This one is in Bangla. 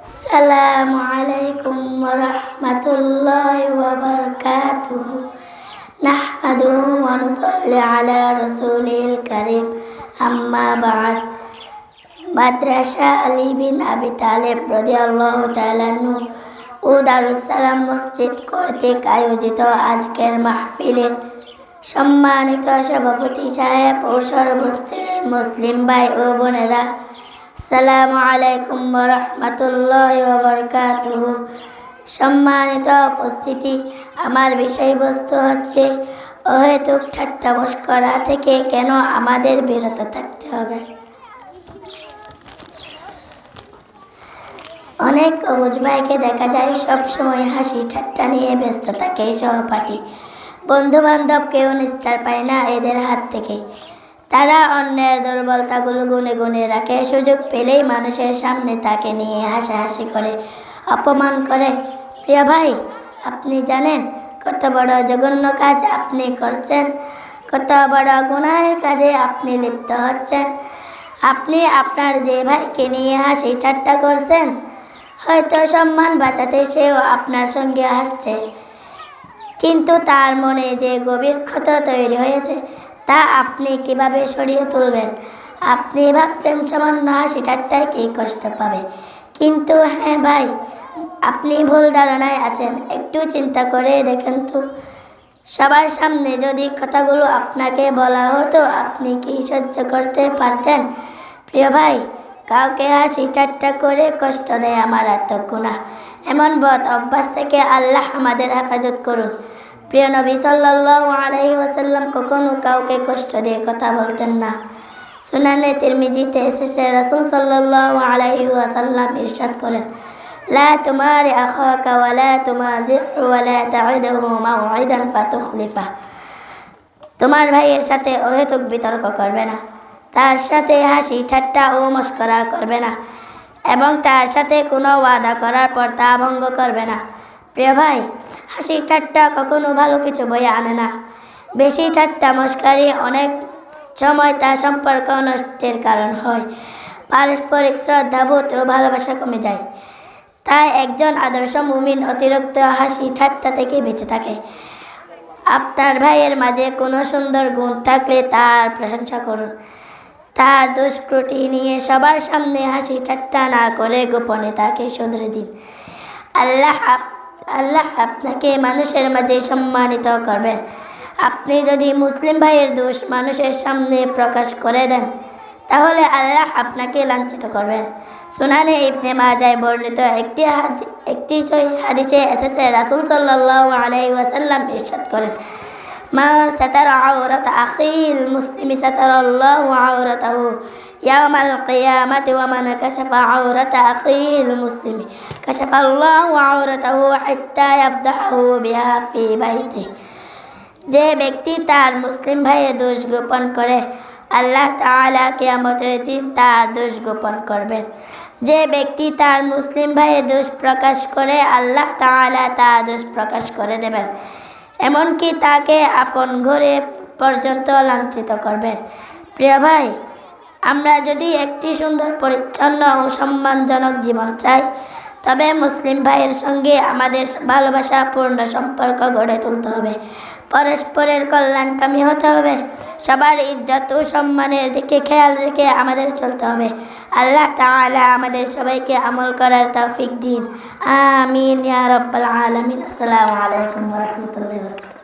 السلام عليكم ورحمة الله وبركاته نحمده ونصلي على رسوله الكريم أما بعد মাদ্রাসা আলী বিন আবি তালেব রদিয়াল্লাহ তালানু ও দারুসালাম মসজিদ কর্তৃক আয়োজিত আজকের মাহফিলের সম্মানিত সভাপতি সাহেব ও সর্বস্তরের মুসলিম ভাই ও বোনেরা সালামু আলাইকুম রহমতুল্লাহ বরকাতুহ সম্মানিত উপস্থিতি, আমার বিষয়বস্তু হচ্ছে অহেতুক ঠাট্টা মস্করা থেকে কেন আমাদের বিরত থাকতে হবে? অনেক অবুজ ভাইকে দেখা যায় সব সময় হাসি ঠাট্টা নিয়ে ব্যস্ত থাকে সহপাঠী। বন্ধু বান্ধব কেউ নিস্তার পায় না এদের হাত থেকে। তারা অন্যের দুর্বলতাগুলো গুনে গুনে রাখে। সুযোগ পেলেই মানুষের সামনে তাকে নিয়ে হাসাহাসি করে, অপমান করে। প্রিয় ভাই, আপনি জানেন কত বড় জঘন্য কাজ আপনি করছেন, কত বড় গুনাহের কাজে আপনি লিপ্ত হচ্ছেন। আপনি আপনার যে ভাইকে নিয়ে হাসি ঠাট্টা করছেন, হয়তো সম্মান বাঁচাতে সেও আপনার সঙ্গে হাসছে। কিন্তু তার মনে যে গভীর ক্ষত তৈরি হয়েছে তা আপনি কীভাবে সরিয়ে তুলবেন? আপনি ভাবছেন সামান্য হাসি ঠাট্টায় কি কষ্ট পাবে? কিন্তু হ্যাঁ ভাই, আপনি ভুল ধারণায় আছেন। একটু চিন্তা করে দেখেন তো। সবার সামনে যদি কথাগুলো আপনাকে বলা হতো, আপনি কি সহ্য করতে পারতেন? প্রিয় ভাই, কাউকে হাসি ঠাট্টা করে কষ্ট দেয় আমার এত আত্মগুণা এমন বদ অভ্যাস থেকে আল্লাহ আমাদের হেফাজত করুন। প্রিয় নবী সাল্লাল্লাহু আলাইহি ওয়াসাল্লাম কখনো কাউকে কষ্ট দিয়ে কথা বলতেন না। সুনানে তিরমিজিতে এসেছে, রাসূল সাল্লাল্লাহু আলাইহি ওয়াসাল্লাম ইরশাদ করেন, লা তোমার আখাকা ওয়ালা তোমাজির ওয়ালা তাউদহু মাউইদান ফাতুখলিফা। তোমার ভাইয়ের সাথে অহেতুক বিতর্ক করবে না। তার সাথে হাসি, ঠাট্টা ও মস্করা করবে না। এবং তার সাথে কোনো ওয়াদা করার পর তা ভঙ্গ করবে না। প্রিয় ভাই হাসি ঠাট্টা কখনো ভালো কিছু বয়ে আনে না। বেশি ঠাট্টা মস্কারি অনেক সময় তার সম্পর্ক নষ্টের কারণ হয়। পারস্পরিক শ্রদ্ধাবোধ ও ভালোবাসা কমে যায়। তাই একজন আদর্শ মুমিন অতিরিক্ত হাসি ঠাট্টা থেকে বেঁচে থাকে। আপনার ভাইয়ের মাঝে কোনো সুন্দর গুণ থাকলে তার প্রশংসা করুন। তার দুষ্কৃতি নিয়ে সবার সামনে হাসি ঠাট্টা না করে গোপনে তাকে শুধরে দিন। আল্লাহ আল্লাহ আপনাকে মানুষের মাঝে সম্মানিত করবেন। আপনি যদি মুসলিম ভাইয়ের দোষ মানুষের সামনে প্রকাশ করে দেন, তাহলে আল্লাহ আপনাকে লাঞ্ছিত করবেন। সুনানে ইবনে মাজায় বর্ণিত একটি একটি হাদিসে এসেছে, রাসুল সাল্লাহ আলাই ওয়াসাল্লাম ইরশাদ করেন, মা সাতার আওরাত আখিল মুসলিম সাতার আল্লাহ আওরাতাহু। يوم القيامة ومن كشف عورة أخيه المسلم كشف الله عورته حتى يفضحه بها في بيته যে ব্যক্তি তার মুসলিম ভাইয়ের দোষ গোপন করে আল্লাহ তালা কেয়ামতের দিন তার দোষ গোপন করবেন যে ব্যক্তি তার মুসলিম ভাইয়ের দোষ প্রকাশ করে আল্লাহ তালা তার দোষ প্রকাশ করে দেবেন এমনকি তাকে আপন ঘরে পর্যন্ত লাঞ্ছিত করবেন প্রিয় ভাই আমরা যদি একটি সুন্দর, পরিচ্ছন্ন ও সম্মানজনক জীবন চাই, তবে মুসলিম ভাইয়ের সঙ্গে আমাদের ভালোবাসা, পূর্ণ সম্পর্ক গড়ে তুলতে হবে। পরস্পরের কল্যাণকামী হতে হবে। সবার ইজ্জত ও সম্মানের দিকে খেয়াল রেখে আমাদের চলতে হবে। আল্লাহ তাআলা আমাদের সবাইকে আমল করার তৌফিক দিন। আমিন ইয়া আলামিন। আসসালামু আলাইকুম রাহমাতুল্লাহি